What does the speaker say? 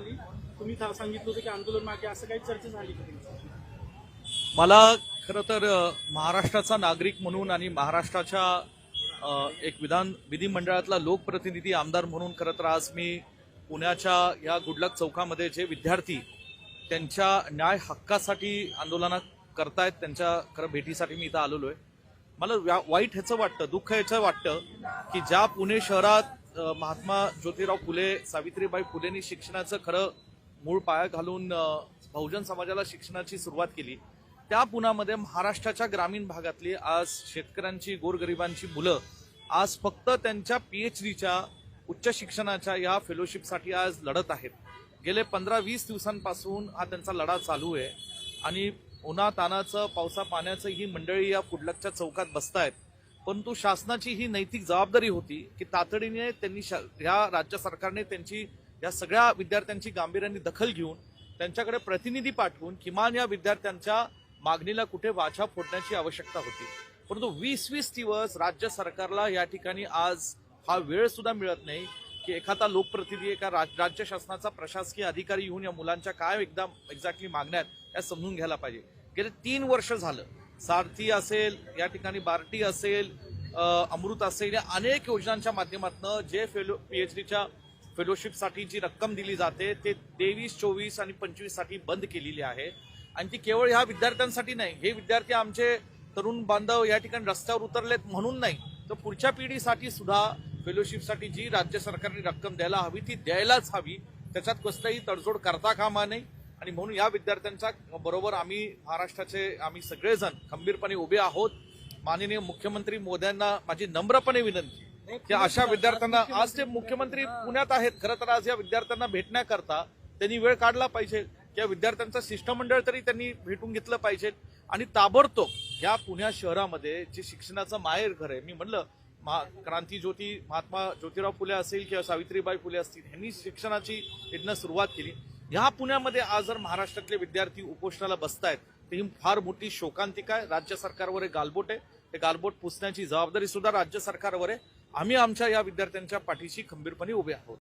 झाली. तुम्ही सांगितलं होतं की आंदोलन मागे असं काही चर्चा झाली मला खरं तर महाराष्ट्राचा नागरिक म्हणून आणि महाराष्ट्राच्या एक विधान विधिमंडळातला लोकप्रतिनिधी आमदार म्हणून खरं तर आज मी पुण्याच्या या गुडलक चौकामध्ये जे विद्यार्थी त्यांच्या न्याय हक्कासाठी आंदोलनं करतायत त्यांच्या खरं भेटीसाठी मी इथं आलेलो आहे. मला व्या- वाईट ह्याचं वाटतं दुःख ह्याचं वाटतं की ज्या पुणे शहरात महात्मा ज्योतिराव फुले सावित्रीबाई फुलेंनी शिक्षणाचं खरं मूळ पाया घालून बहुजन समाजाला शिक्षणाची सुरुवात केली. त्या पुण्यामध्ये महाराष्ट्राच्या ग्रामीण भागातली आज शेतकऱ्यांची गोरगरिबांची मुलं आज फक्त त्यांच्या पी एच डीच्या उच्च शिक्षणाच्या या फेलोशिपसाठी आज लढत आहेत. गेले पंधरा वीस दिवसांपासून हा त्यांचा लढा चालू आहे. आणि उन्हा तानाचं पावसा पाण्याचं ही मंडळी या कुडलकच्या चौकात बसतायत. परंतु शासनाची ही नैतिक जबाबदारी होती की तातडीने त्यांनी शा- ह्या राज्य सरकारने त्यांची या सगळ्या विद्यार्थ्यांची गांभीर्याने दखल घेऊन त्यांच्याकडे प्रतिनिधी पाठवून किमान या विद्यार्थ्यांच्या मागणीला कुठे वाचा फोडण्याची आवश्यकता होती. परंतु वीस वीस दिवस राज्य सरकारला या ठिकाणी आज हा वेळ सुद्धा मिळत नाही की एखादा लोकप्रतिनिधी एका राज- राज्य शासनाचा प्रशासकीय अधिकारी येऊन या मुलांच्या काय एकदा एक्झॅक्टली मागण्यात या समजून घ्यायला पाहिजे. गेले तीन वर्ष झालं सारथी असेल या ठिकाणी बार्टी असेल अमृत असेल या अनेक योजनांच्या माध्यमातून जे फेलो पी एच डीच्या फेलोशिपसाठी जी रक्कम दिली जाते ते तेवीस चोवीस आणि पंचवीससाठी बंद केलेली आहे. आणि ती केवळ ह्या विद्यार्थ्यांसाठी नाही हे विद्यार्थी आमचे तरुण बांधव या ठिकाणी रस्त्यावर उतरलेत म्हणून नाही. तर पुढच्या पिढीसाठी सुद्धा फेलोशिपसाठी जी राज्य सरकारने रक्कम द्यायला हवी ती द्यायलाच हवी. त्याच्यात कसलाही तडजोड करता कामा नये. आणि म्हणून या विद्यार्थ्यांच्या बरोबर आम्ही महाराष्ट्राचे आम्ही सगळेजण खंबीरपणे उभे आहोत. माननीय मुख्यमंत्री मोदयांना माझी नम्रपणे विनंती की अशा विद्यार्थ्यांना आज ते मुख्यमंत्री पुण्यात आहेत. खरं तर आज या विद्यार्थ्यांना भेटण्याकरता त्यांनी वेळ काढला पाहिजे या विद्यार्थ्यांचं शिष्टमंडळ तरी त्यांनी भेटून घेतलं पाहिजे. आणि ताबडतोब या पुण्या शहरामध्ये जे शिक्षणाचं माहेर घर आहे मी म्हणलं महा- क्रांती ज्योती महात्मा ज्योतिराव फुले असेल किंवा सावित्रीबाई फुले असतील यांनी शिक्षणाची इथनं सुरुवात केली. ह्या पुण्यामध्ये आज जर महाराष्ट्रातले विद्यार्थी उपोषणाला बसतायत तर ही फार मोठी शोकांतिका आहे. राज्य सरकारवर एक गालबोट आहे. हे गालबोट पुसण्याची जबाबदारी सुद्धा राज्य सरकारवर आहे. आम्ही आमच्या या विद्यार्थ्यांच्या पाठीशी खंबीरपणे उभे आहोत.